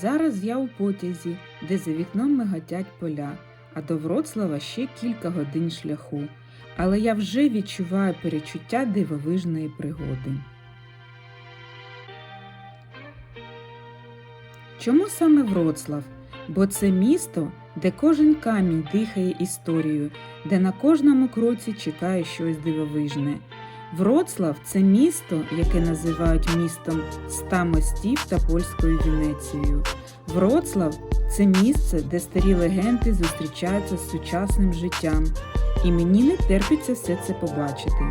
Зараз я у потязі, де за вікном миготять поля, а до Вроцлава ще кілька годин шляху. Але я вже відчуваю перечуття дивовижної пригоди. Чому саме Вроцлав? Бо це місто, де кожен камінь дихає історією, де на кожному кроці чекає щось дивовижне. Вроцлав це місто, яке називають містом ста мостів та польською Венецією. Вроцлав це місце, де старі легенди зустрічаються з сучасним життям. І мені не терпиться все це побачити.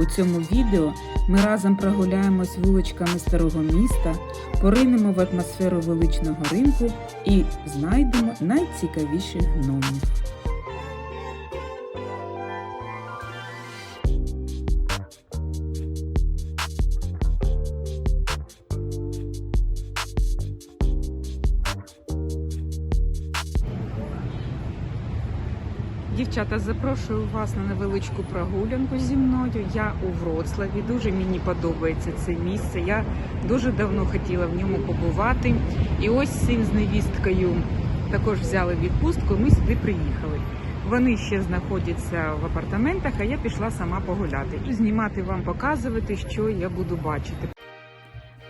У цьому відео ми разом прогуляємось вуличками старого міста, поринемо в атмосферу величного ринку і знайдемо найцікавіших гномів. Дівчата, запрошую вас на невеличку прогулянку зі мною. Я у Вроцлаві. Дуже мені подобається це місце. Я дуже давно хотіла в ньому побувати. І ось син з невісткою також взяли відпустку. Ми сюди приїхали. Вони ще знаходяться в апартаментах, а я пішла сама погуляти і знімати вам, показувати, що я буду бачити.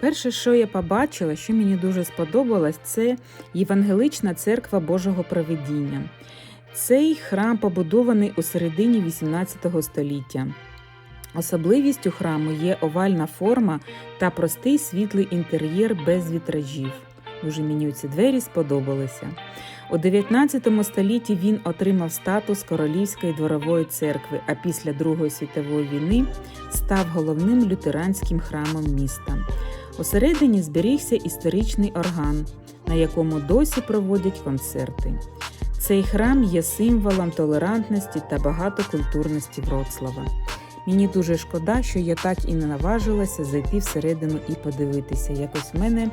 Перше, що я побачила, що мені дуже сподобалось, це Євангелична церква Божого Провидіння. Цей храм побудований у середині 18 століття. Особливістю храму є овальна форма та простий світлий інтер'єр без вітражів. Дуже мені ці двері сподобалися. У 19 столітті він отримав статус Королівської дворової церкви, а після Другої світової війни став головним лютеранським храмом міста. Усередині зберігся історичний орган, на якому досі проводять концерти. Цей храм є символом толерантності та багатокультурності Вроцлава. Мені дуже шкода, що я так і не наважилася зайти всередину і подивитися. Якось в мене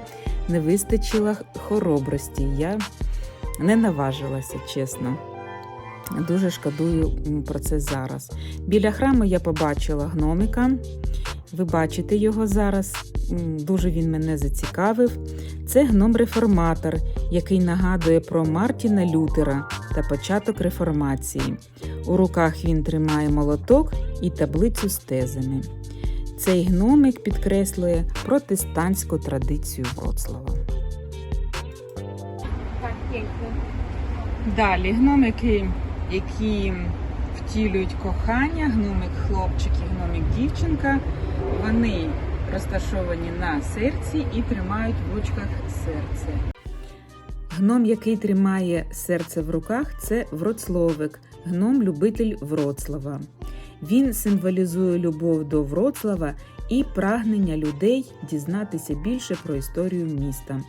не вистачило хоробрості. Я не наважилася, чесно. Дуже шкодую про це зараз. Біля храму я побачила гномика. Ви бачите його зараз. Дуже він мене зацікавив. Це гном-реформатор, який нагадує про Мартіна Лютера та початок реформації. У руках він тримає молоток і таблицю з тезами. Цей гномик підкреслює протестантську традицію Вроцлава. Далі гномики, які втілюють кохання, гномик хлопчик і гномик дівчинка, вони розташовані на серці і тримають в ручках серце. Гном, який тримає серце в руках, це Вроцловик, гном-любитель Вроцлава. Він символізує любов до Вроцлава і прагнення людей дізнатися більше про історію міста.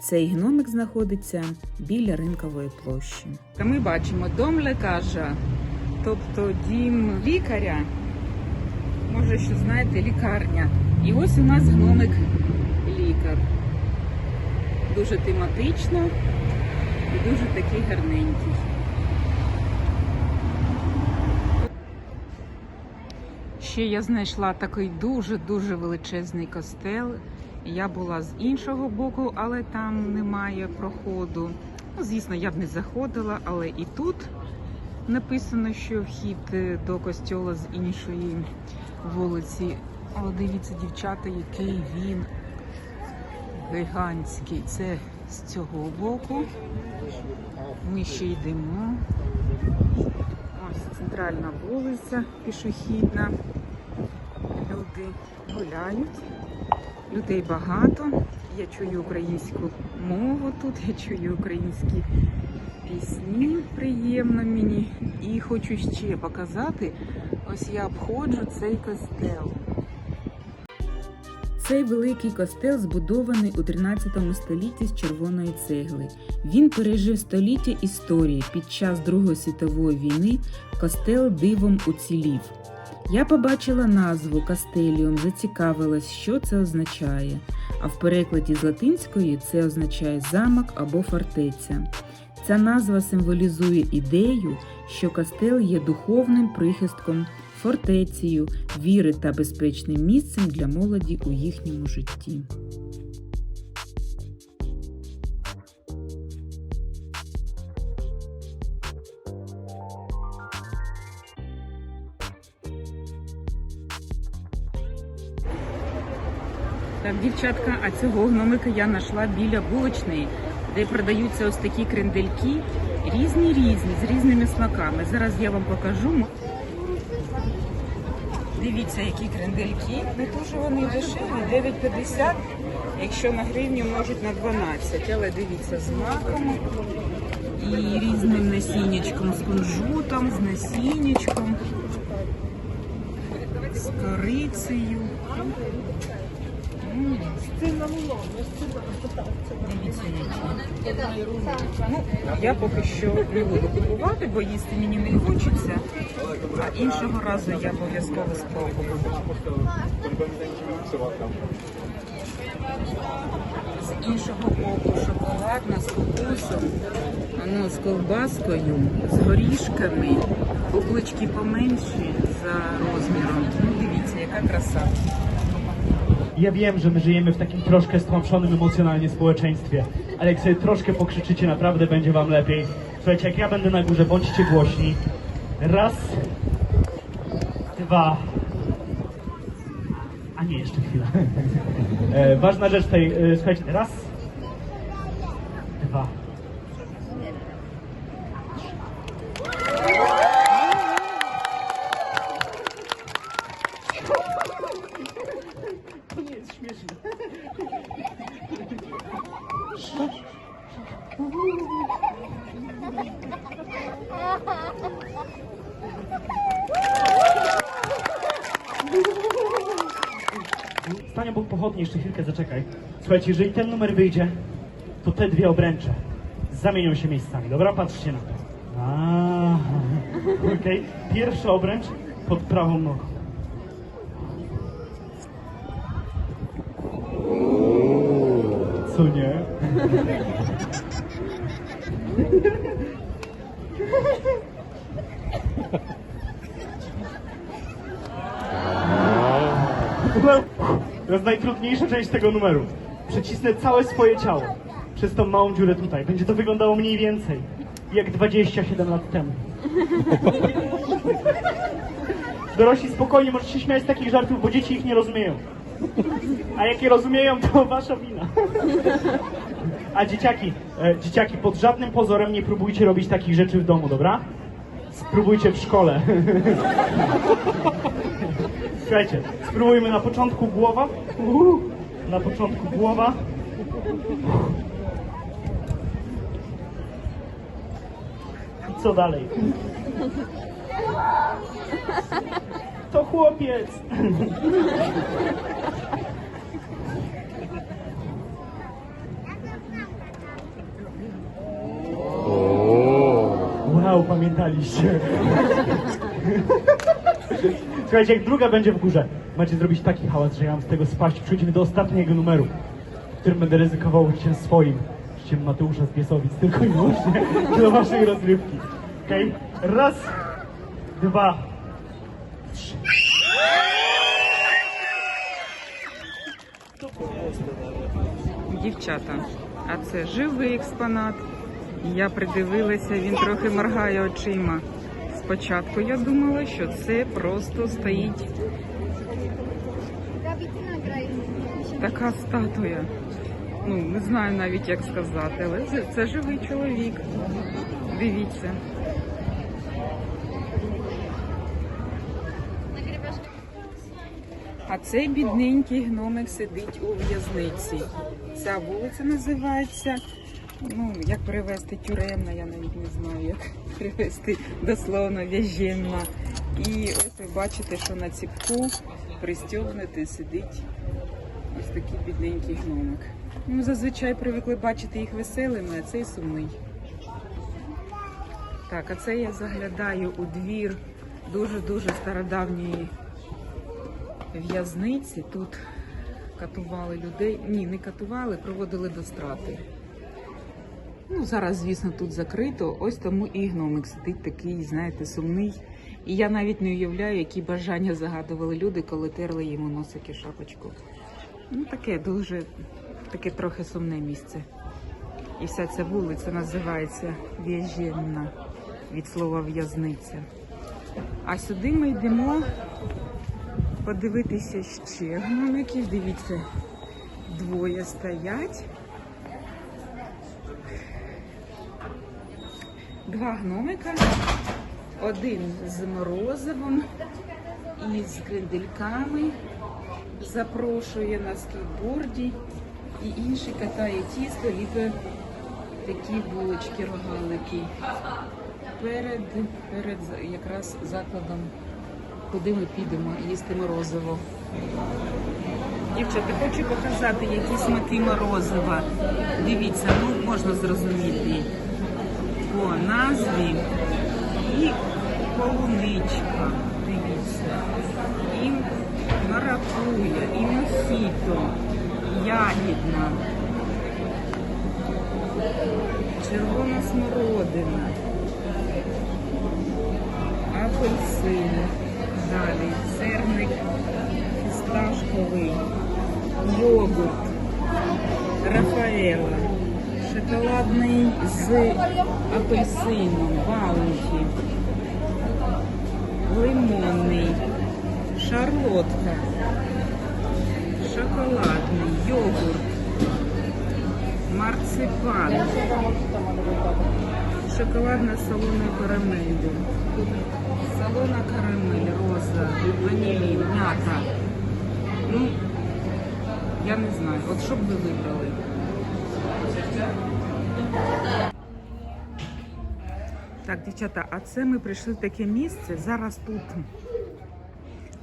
Цей гномик знаходиться біля ринкової площі. Ми бачимо дом лекаря, тобто дім лікаря. Може, що знаєте, лікарня. І ось у нас гномик лікар. Дуже тематично і дуже такий гарненький. Ще я знайшла такий дуже-дуже величезний костел. Я була з іншого боку, але там немає проходу. Ну, звісно, я б не заходила, але і тут написано, що вхід е, до костьола з іншої вулиці. Але дивіться, дівчата, який він гігантський. Це з цього боку. Ми ще йдемо. Ось центральна вулиця пішохідна. Люди гуляють. Людей багато. Я чую українську мову тут, я чую українські пісні. Приємно мені. І хочу ще показати. Ось я обходжу цей костел. Цей великий костел збудований у 13 столітті з червоної цегли. Він пережив століття історії. Під час Другої світової війни костел дивом уцілів. Я побачила назву Кастеліум, зацікавилась, що це означає. А в перекладі з латинської це означає замок або фортеця. Ця назва символізує ідею, що кастел є духовним прихистком, фортецею, віри та безпечним місцем для молоді у їхньому житті. Так, дівчатка, а цього гномика я знайшла біля булочної де продаються ось такі крендельки, різні різні, з різними смаками. Зараз я вам покажу. Дивіться, які крендельки. Не дуже вони дешеві, 9,50. Якщо на гривню можуть на 12. Але дивіться, з маком і різним насіннячком, з кунжутом, з насіннячком, з корицею. Ну, я поки що не буду купувати, бо їсти мені не хочеться. А іншого разу я обов'язково спробую. З іншого боку шоколадна з кокосом, ну, з ковбаскою, з горішками, бублички поменші за розміром. Ну, дивіться, яка краса. Ja wiem, że my żyjemy w takim troszkę stłamszonym emocjonalnie społeczeństwie, ale jak sobie troszkę pokrzyczycie, naprawdę będzie wam lepiej. Słuchajcie, jak ja będę na górze, bądźcie głośni. Raz, dwa. A nie, jeszcze chwila. E, ważna rzecz tutaj, e, słuchajcie, raz, dwa. To nie jest śmieszne. Stań obok pochodni, jeszcze chwilkę zaczekaj. Słuchajcie, jeżeli ten numer wyjdzie, to te dwie obręcze zamienią się miejscami. Dobra, patrzcie na to. Okej, pierwsza obręcz pod prawą nogą. Co nie? To jest najtrudniejsza część tego numeru. Przecisnę całe swoje ciało przez tą małą dziurę tutaj. Będzie to wyglądało mniej więcej jak 27 lat temu. Dorośli spokojnie, możecie się śmiać z takich żartów, bo dzieci ich nie rozumieją. A jak je rozumieją, to wasza wina. A dzieciaki, e, dzieciaki, pod żadnym pozorem nie próbujcie robić takich rzeczy w domu, dobra? Spróbujcie w szkole. Słuchajcie, spróbujmy na początku głowa. Na początku głowa. I co dalej? To chłopiec. Wow, pamiętaliście. Słuchajcie, jak druga będzie w górze, macie zrobić taki hałas, że ja mam z tego spaść. Przejdziemy do ostatniego numeru, w którym będę ryzykował życiem swoim, życiem Mateusza z Piesowic, tylko i wyłącznie dla waszej rozrywki. Okej? Raz, dwa, trzy. Дівчата, а це живий експонат. Я придивилася, він трохи моргає очима. Спочатку я думала, що це просто стоїть така статуя. Ну, не знаю навіть як сказати, але це, це живий чоловік. Дивіться. А цей бідненький гномик сидить у в'язниці. Ця вулиця називається. Ну, як перевести тюремна, я навіть не знаю, як перевести дословно в'яженна. І ось ви бачите, що на ціпку пристьобнутий сидить такий бідненький гномик. Ну, зазвичай привикли бачити їх веселими, а цей сумний. Так, а це я заглядаю у двір дуже-дуже стародавньої в'язниці. Тут катували людей. Ні, не катували, проводили до страти. Ну, зараз, звісно, тут закрито. Ось тому і гномик сидить такий, знаєте, сумний. І я навіть не уявляю, які бажання загадували люди, коли терли йому носик і шапочку. Ну, таке дуже, таке трохи сумне місце. І вся ця вулиця називається В'яженна від слова в'язниця. А сюди ми йдемо подивитися ще гномиків. Дивіться, двоє стоять. Два гномика. Один з морозивом і з крендельками запрошує на скейтборді, і інший катає тісто, ліпе такі булочки, рогалики. Перед, перед якраз закладом, куди ми підемо їсти морозиво. Дівчата, хочу показати, які смаки морозива. Дивіться, ну можна зрозуміти по назві і полуничка. Дивіться. І мохіто, ягідна, червона смородина, апельсин, далі сирник фісташковий, йогурт, Рафаела, шоколадний з апельсином, баунті, лимонний, шарлотка, шоколадний, йогурт, марципан, шоколадна солона карамель, солона карамель, роза, ванілін, м'ята. Ну, я не знаю, от що б ви вибрали? Так, дівчата, а це ми прийшли в таке місце. Зараз тут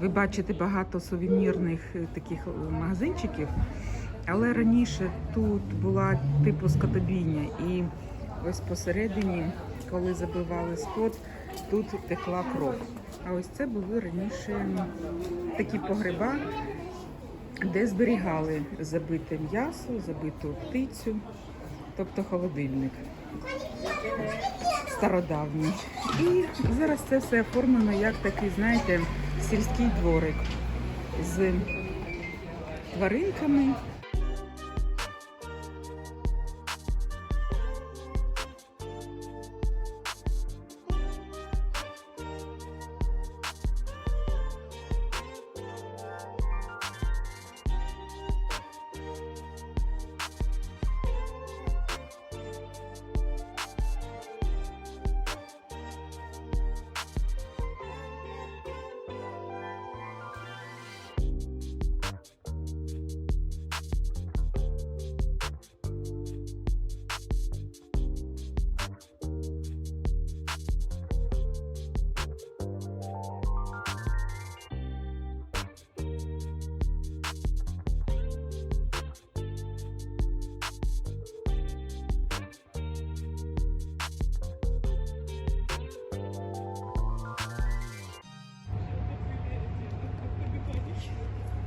ви бачите багато сувенірних е, таких е, магазинчиків, але раніше тут була типу скотобійня, і ось посередині, коли забивали скот, тут текла кров. А ось це були раніше такі погреба, де зберігали забите м'ясо, забиту птицю, тобто холодильник стародавній. І зараз це все оформлено як такий, знаєте, сільський дворик з тваринками.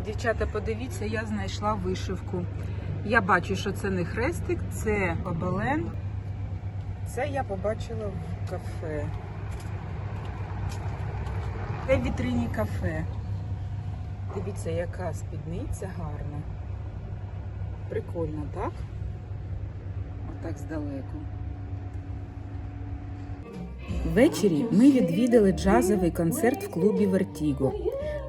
Дівчата, подивіться, я знайшла вишивку. Я бачу, що це не хрестик, це обелен. Це я побачила в кафе. Це вітрині кафе. Дивіться, яка спідниця гарна. Прикольно, так? Отак здалеку. Ввечері ми відвідали джазовий концерт в клубі Вертіго.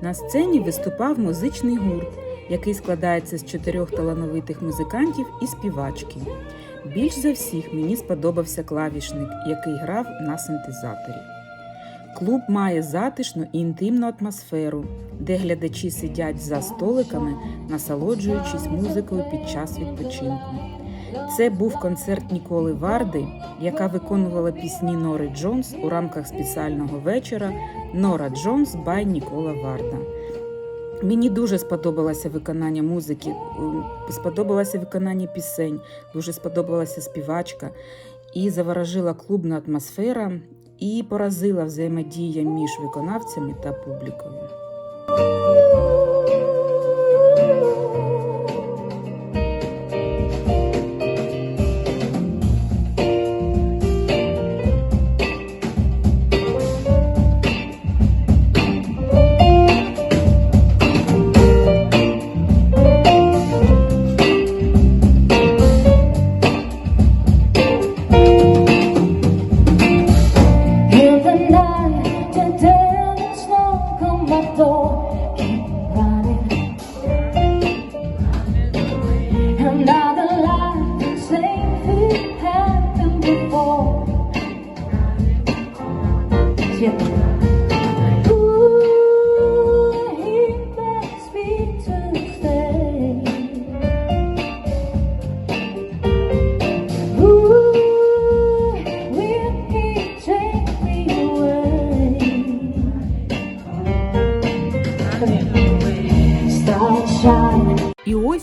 На сцені виступав музичний гурт, який складається з чотирьох талановитих музикантів і співачки. Більш за всіх мені сподобався клавішник, який грав на синтезаторі. Клуб має затишну і інтимну атмосферу, де глядачі сидять за столиками, насолоджуючись музикою під час відпочинку. Це був концерт Ніколи Варди, яка виконувала пісні Нори Джонс у рамках спеціального вечора Нора Джонс бай Нікола Варда. Мені дуже сподобалося виконання музики, сподобалося виконання пісень, дуже сподобалася співачка і заворожила клубна атмосфера і поразила взаємодія між виконавцями та публікою.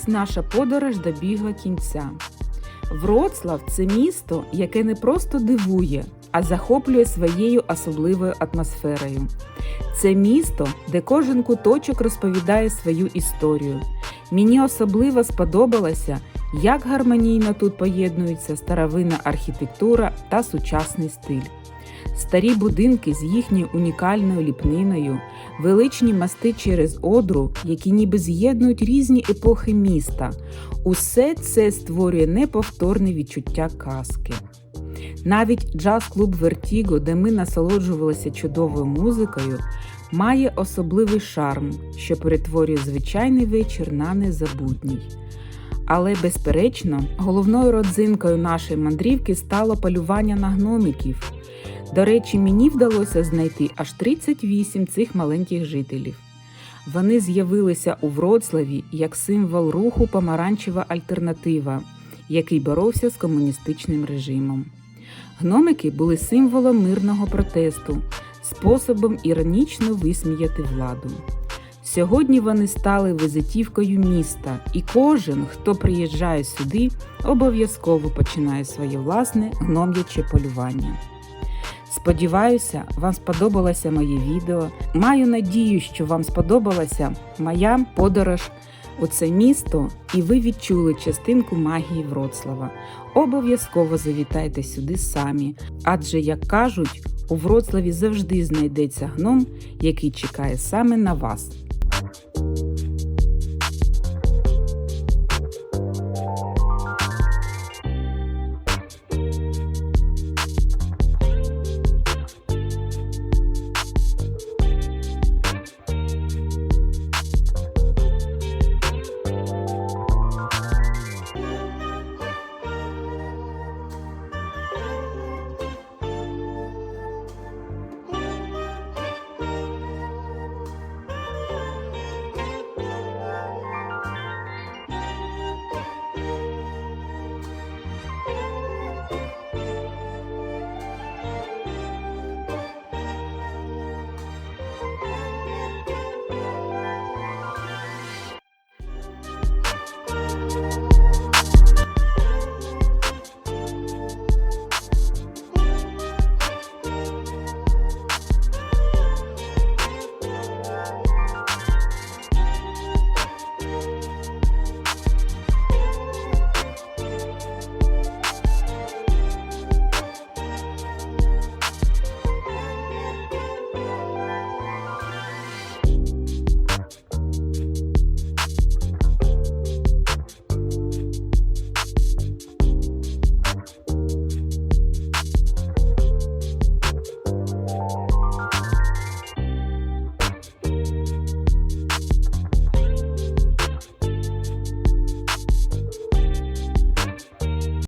Ось наша подорож добігла кінця. Вроцлав це місто, яке не просто дивує, а захоплює своєю особливою атмосферою. Це місто, де кожен куточок розповідає свою історію. Мені особливо сподобалося, як гармонійно тут поєднуються старовинна архітектура та сучасний стиль. Старі будинки з їхньою унікальною ліпниною, величні мости через одру, які ніби з'єднують різні епохи міста. Усе це створює неповторне відчуття казки. Навіть джаз-клуб Вертіго, де ми насолоджувалися чудовою музикою, має особливий шарм, що перетворює звичайний вечір на незабутній. Але, безперечно, головною родзинкою нашої мандрівки стало полювання на гномиків. До речі, мені вдалося знайти аж 38 цих маленьких жителів. Вони з'явилися у Вроцлаві як символ руху помаранчева альтернатива, який боровся з комуністичним режимом. Гномики були символом мирного протесту, способом іронічно висміяти владу. Сьогодні вони стали визитівкою міста, і кожен, хто приїжджає сюди, обов'язково починає своє власне гном'яче полювання. Сподіваюся, вам сподобалося моє відео. Маю надію, що вам сподобалася моя подорож у це місто, і ви відчули частинку магії Вроцлава. Обов'язково завітайте сюди самі, адже, як кажуть, у Вроцлаві завжди знайдеться гном, який чекає саме на вас.